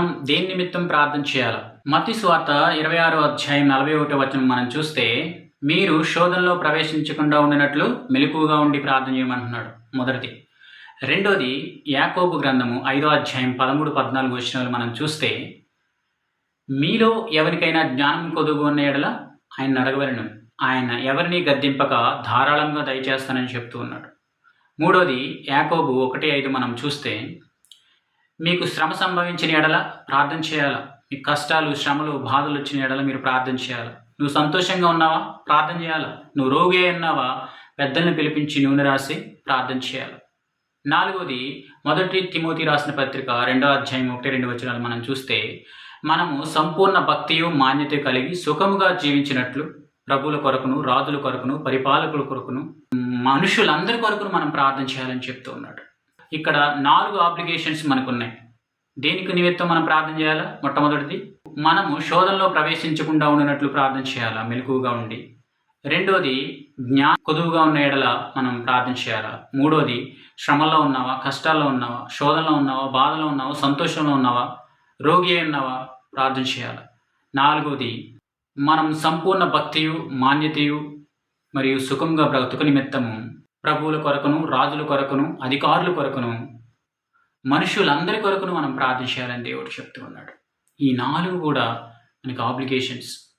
మనం దేని నిమిత్తం ప్రార్థన చేయాలి? మతి స్వార్త ఇరవై ఆరో అధ్యాయం నలభై ఒకటో వచనం మనం చూస్తే మీరు శోధనలో ప్రవేశించకుండా ఉండినట్లు మెలకువగా ఉండి ప్రార్థన చేయమంటున్నాడు మొదటిది. రెండోది యాకోబు గ్రంథము ఐదో అధ్యాయం పదమూడు పద్నాలుగు వచనాలు మనం చూస్తే మీలో ఎవరికైనా జ్ఞానం కొదుగు ఉన్న ఎడల ఆయన అడగవలను ఆయన ఎవరిని గద్దింపక ధారాళంగా దయచేస్తానని చెప్తూ ఉన్నాడు. మూడోది యాకోబు ఒకటి ఐదు మనం చూస్తే మీకు శ్రమ సంభవించిన ఎడల ప్రార్థన చేయాలా? మీకు కష్టాలు శ్రమలు బాధలు వచ్చిన ఎడల మీరు ప్రార్థన చేయాలి? నువ్వు సంతోషంగా ఉన్నావా? ప్రార్థన చేయాలా? నువ్వు రోగి అన్నావా ఉన్నావా? పెద్దల్ని పిలిపించి నూనె రాసి ప్రార్థన చేయాలి? నాలుగోది మొదటి తిమోతి రాసిన పత్రిక రెండో అధ్యాయం ఒకటి రెండు వచనాలు మనం చూస్తే మనము సంపూర్ణ భక్తియు మాన్యత కలిగి సుఖముగా జీవించినట్లు ప్రభుల కొరకును రాజుల కొరకును పరిపాలకుల కొరకును మనుషులందరి కొరకును మనం ప్రార్థన చేయాలని చెప్తూ ఉన్నాడు. ఇక్కడ నాలుగు ఆబ్లిగేషన్స్ మనకు ఉన్నాయి దేనికి నిమిత్తం మనం ప్రార్థన చేయాలా? మొట్టమొదటిది మనము శోధనలో ప్రవేశించకుండా ఉండినట్లు ప్రార్థన చేయాలా? మెలకువగా ఉండి. రెండోది జ్ఞా కొదువుగా ఉన్న ఎడల మనం ప్రార్థన చేయాలా? మూడోది శ్రమలో ఉన్నావా? కష్టాల్లో ఉన్నావా? శోధనలో ఉన్నావా? బాధలో ఉన్నావా? సంతోషంలో ఉన్నావా? రోగి అయి ఉన్నావా? ప్రార్థన చేయాలా? నాలుగోది మనం సంపూర్ణ భక్తియు మాన్యతయు మరియు సుఖంగా బ్రతుకు నిమిత్తము ప్రభువుల కొరకును రాజుల కొరకును అధికారుల కొరకును మనుషులందరి కొరకును మనం ప్రార్థన చేయాలని దేవుడు చెప్తూ ఉన్నాడు. ఈ నాలుగు కూడా మనకి ఆబ్లిగేషన్స్